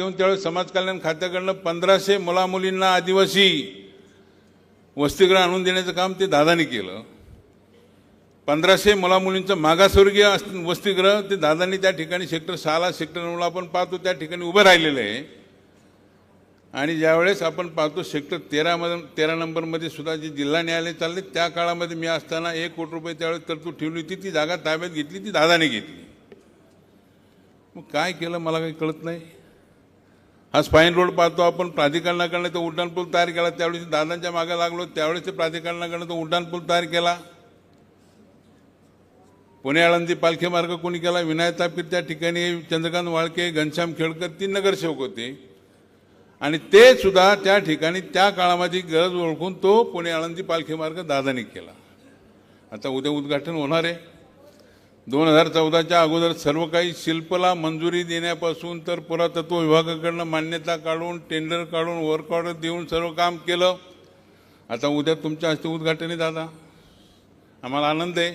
घेऊन त्यावेळेस समाज कल्याण खात्याकडनं पंधराशे मुलामुलींना आदिवासी वसतिगृह आणून देण्याचं काम ते दादानी केलं. पंधराशे मुलामुलींचं मागासवर्गीय अस- वसतिगृह ते दादांनी त्या ठिकाणी सेक्टर सहाला सेक्टर नऊला आपण पाहतो त्या ठिकाणी उभं राहिलेलं आहे. आणि ज्यावेळेस आपण पाहतो सेक्टर तेरामध्ये तेरा नंबरमध्ये सुद्धा जे जिल्हा न्यायालय चालले त्या काळामध्ये मी असताना एक कोटी रुपये त्यावेळेस तरतूद ठेवली होती ती जागा ताब्यात घेतली ती दादाने घेतली. मग काय केलं मला काही कळत नाही. हा स्पाईन रोड पाहतो आपण. प्राधिकरणाकडनं तो उड्डाणपूल तयार केला. त्यावेळेस दादांच्या मागे लागलो. त्यावेळेस ते प्राधिकरणाकडनं तो उड्डाणपूल तयार केला. पुणे आळंदी पालखी मार्ग कोणी केला? विनायक तापकीर त्या ठिकाणी चंद्रकांत वाळके घनश्याम खेडकर तीन नगरसेवक होते. आणि ते सुद्धा त्या ठिकाणी त्या काळामध्ये गरज ओळखून तो पुणे आळंदी पालखी मार्ग दादाने केला. आता उद्या उद्घाटन होणार आहे. दोन हजार चौदाच्या अगोदर सर्व काही शिल्पला मंजुरी देण्यापासून तर पुरातत्व विभागाकडनं मान्यता काढून टेंडर काढून वर्क ऑर्डर देऊन सर्व काम केलं. आता उद्या तुमच्या हस्ते उद्घाटन आहे दादा. आम्हाला आनंद आहे.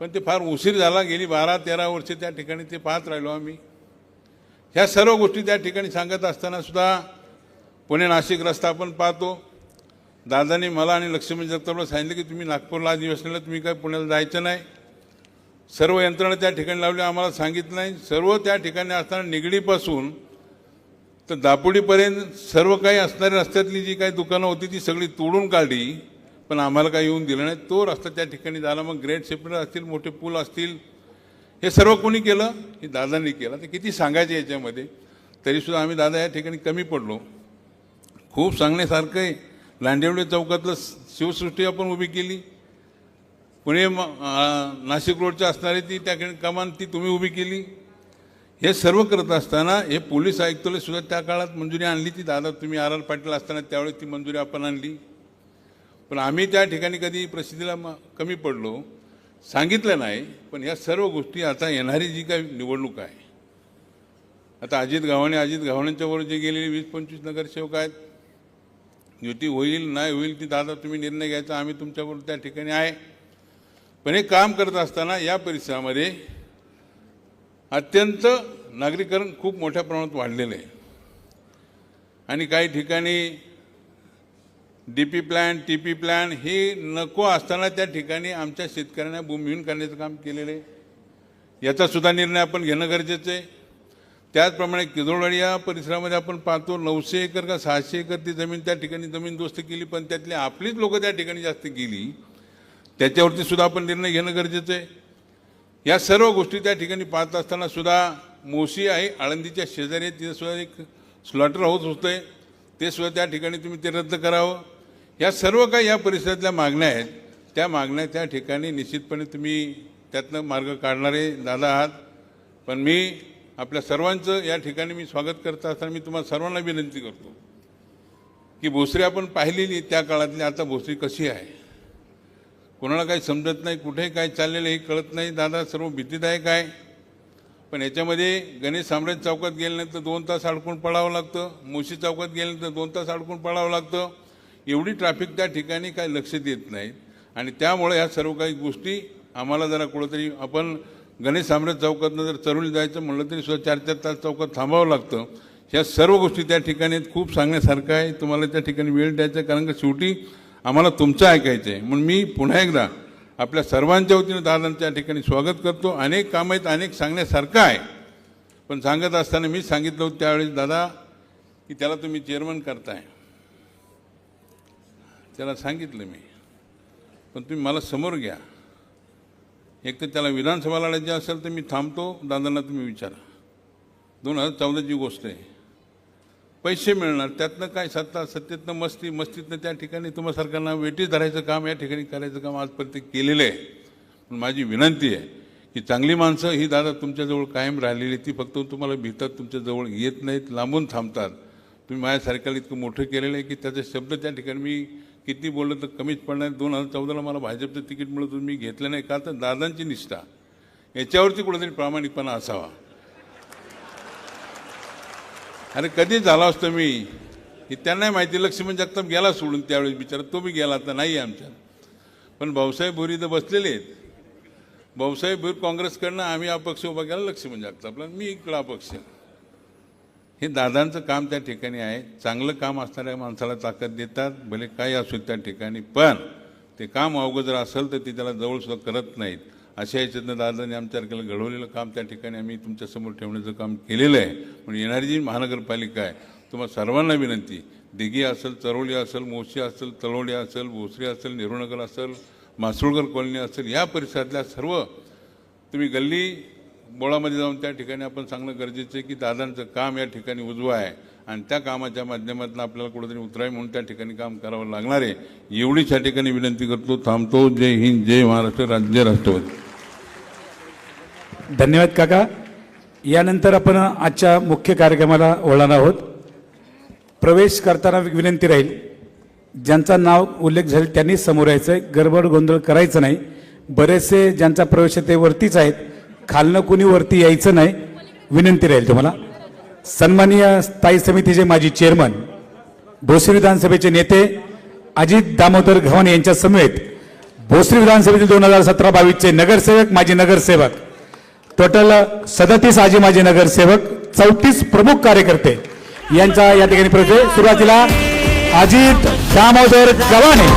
पण ते फार उशीर झाला गेली बारा तेरा वर्षे त्या ठिकाणी ते पाहत राहिलो आम्ही. ह्या सर्व गोष्टी त्या ठिकाणी सांगत असताना सुद्धा पुणे नाशिक रस्ता आपण पाहतो. दादाने मला आणि लक्ष्मी जगतापला सांगितलं की तुम्ही नागपूरला अधिवेशनाला तुम्ही काय पुण्याला जायचं नाही. सर्व यंत्रणा त्या ठिकाणी लावली आम्हाला सांगितलं नाही. सर्व त्या ठिकाणी असताना निगडीपासून तर दापोडीपर्यंत सर्व काही असणाऱ्या रस्त्यातली जी काही दुकानं होती ती सगळी तोडून काढली. पण आम्हाला काही येऊन दिलं नाही. तो रस्ता त्या ठिकाणी झाला. मग ग्रेट सेपरेट असतील मोठे पूल असतील हे सर्व कोणी केलं? हे दादांनी केलं. ते किती सांगायचे याच्यामध्ये? तरीसुद्धा आम्ही दादा या ठिकाणी कमी पडलो. खूप सांगण्यासारखं आहे. लांडेवडे चौकातलं शिवसृष्टी आपण उभी केली. पुणे नाशिक रोडच्या असणारी ती त्या ठिकाणी कमान ती तुम्ही उभी केली. हे सर्व करत असताना हे पोलीस आयुक्तालय सुद्धा त्या काळात मंजुरी आणली ती. दादा तुम्ही आर आर पाटील असताना त्यावेळेस ती मंजुरी आपण आणली. पण आम्ही त्या ठिकाणी कधी प्रसिद्धीला म- कमी पडलो सांगितलं नाही. पण या सर्व गोष्टी आता येणारी जी काही निवडणूक आहे आता अजित गव्हाणे अजित गव्हाणेच्यावर जे गेलेले वीस पंचवीस नगरसेवक आहेत युती होईल नाही होईल ती दादा तुम्ही निर्णय घ्यायचा आम्ही तुमच्याबरोबर त्या ठिकाणी आहे. पण हे काम करत असताना या परिसरामध्ये अत्यंत नागरीकरण खूप मोठ्या प्रमाणात वाढलेलं आहे. आणि काही ठिकाणी D P plan T P plan हे नको असताना त्या ठिकाणी आमच्या शेतकऱ्यांना भूमिहीन करण्याचं काम केलेलं आहे. याचासुद्धा निर्णय आपण घेणं गरजेचं आहे. त्याचप्रमाणे किदोळवाडी या परिसरामध्ये आपण पाहतो नऊशे एकर का सहाशे एकर ती जमीन त्या ठिकाणी जमीन दोस्त केली पण त्यातली आपलीच लोकं त्या ठिकाणी जास्त गेली त्याच्यावरती सुद्धा आपण निर्णय घेणं गरजेचं आहे. या सर्व गोष्टी त्या ठिकाणी पाहत असताना सुद्धा मोशी आहे आळंदीच्या शेजारी आहे, तिथे सुद्धा एक स्लॉटर हाऊस आहे ते सुद्धा त्या ठिकाणी तुम्ही ते रद्द करावं. या सर्व काही या परिसरातल्या मागण्या आहेत. त्या मागण्या त्या ठिकाणी निश्चितपणे तुम्ही त्यातनं मार्ग काढणारे दादा आहात. पण मी आपल्या सर्वांचं या ठिकाणी मी स्वागत करत असताना मी तुम्हाला सर्वांना विनंती करतो की भोसरी आपण पाहिलेली त्या काळातली आता भोसरी कशी आहे? कोणाला काही समजत नाही कुठे काय चाललेलं हे कळत नाही. दादा सर्व भीतीदायक आहे. पण याच्यामध्ये गणेश साम्राज्य चौकात गेल्यानंतर दोन तास अडकून पडावं लागतं. मोशी चौकात गेल्यानंतर दोन तास अडकून पडावं लागतं. एवढी ट्रॅफिक त्या ठिकाणी काही लक्ष देत नाही आणि त्यामुळे ह्या सर्व काही गोष्टी आम्हाला जरा कुठंतरी आपण गणेश साम्राज्य चौकातनं जर चरून जायचं म्हणलं तरी सुद्धा चार चार तास चौकात थांबावं लागतं. ह्या सर्व गोष्टी त्या ठिकाणी खूप सांगण्यासारखं आहे. तुम्हाला त्या ठिकाणी वेळ द्यायचा कारण का शेवटी आम्हाला तुमचं ऐकायचं आहे. म्हणून मी पुन्हा एकदा आपल्या सर्वांच्या वतीनं दादांच्या ठिकाणी स्वागत करतो. अनेक कामं आहेत अनेक सांगण्यासारखं आहे. पण सांगत असताना मी सांगितलं होतं त्यावेळेस दादा की त्याला तुम्ही चेअरमन करताय. त्याला सांगितलं मी. पण तुम्ही मला समोर घ्या. एक तर त्याला विधानसभा लढायची असेल तर मी थांबतो. दादांना तुम्ही विचारा. दोन हजार चौदाची गोष्ट आहे पैसे मिळणार त्यातनं काय सत्ता सत्तेतनं मस्ती मस्तीतनं त्या ठिकाणी तुम्हा सरकारना वेटीस धरायचं काम या ठिकाणी करायचं काम आजपर्यंत केलेलं आहे. पण माझी विनंती आहे की चांगली माणसं ही दादा तुमच्याजवळ कायम राहिलेली ती फक्त तुम्हाला भितात तुमच्याजवळ येत नाहीत लांबून थांबतात. तुम्ही माझ्यासारख्याला इतकं मोठं केलेलं आहे की त्याचे शब्द त्या ठिकाणी मी किती बोललं तर कमीच पडणार दोन हजार चौदाला मला भाजपचं तिकीट मिळत मी घेतलं नाही. का? तर दादांची निष्ठा. याच्यावरती कुठेतरी प्रामाणिकपणा असावा. अरे कधी झाला असतो मी हे त्यांनाही माहिती लक्ष्मण जगताप गेला सोडून त्यावेळेस बिचारा तो बी गेला आता नाही आहे आमच्यात पण भाऊसाहेब भोरी तर बसलेले आहेत. भाऊसाहेब भोर काँग्रेसकडनं आम्ही अपक्ष उभा केला लक्ष्मण जगतापला. मी इकडं अपक्ष. हे दादांचं काम त्या ठिकाणी आहे. चांगलं काम असणाऱ्या माणसाला ताकद देतात. भले काही असू त्या ठिकाणी पण ते काम अवघड जर असेल तर ते त्याला जवळसुद्धा करत नाहीत. अशा याच्यातनं दादांनी आमच्यासारख्याला घडवलेलं काम त्या ठिकाणी आम्ही तुमच्यासमोर ठेवण्याचं काम केलेलं आहे. पण येणारी जी महानगरपालिका आहे तुम्हाला सर्वांना विनंती दिघी असेल चरोली असेल मोशी असेल तळवडी असेल भोसरी असेल नेहरूनगर असेल मासुळकर कॉलनी असेल या परिसरातल्या सर्व तुम्ही गल्ली बोळामध्ये जाऊन त्या ठिकाणी आपण सांगणं गरजेचं आहे की दादांचं काम या ठिकाणी उजवं आहे. आणि त्या कामाच्या माध्यमातून आपल्याला कुठेतरी उतराय म्हणून त्या ठिकाणी काम करावं लागणार आहे. एवढीच या ठिकाणी विनंती करतो. थांबतो. जय हिंद जय महाराष्ट्र. राज्य राष्ट्रवादी. धन्यवाद काका. यानंतर आपण आजच्या मुख्य कार्यक्रमाला ओळणार आहोत. प्रवेश करताना विनंती राहील. ज्यांचा नाव उल्लेख झाले त्यांनी समोर यायचं आहे गडबड गोंधळ करायचं नाही. बरेचसे ज्यांचा प्रवेश आहे ते वरतीच आहेत. खालनं कुणी वरती यायचं नाही. विनंती राहील तुम्हाला. सन्माननीय स्थायी समितीचे माजी चेअरमन भोसरी विधानसभेचे नेते अजित दामोदर घवन यांच्या समेत भोसरी विधानसभेतील दोन हजार सतरा बावीसचे नगरसेवक माजी नगरसेवक टोटल सदतीस आजी माजी नगरसेवक चौतीस प्रमुख कार्यकर्ते यांचा या ठिकाणी प्रवेश सुरुवातीला अजित दामोदर गव्हाणे.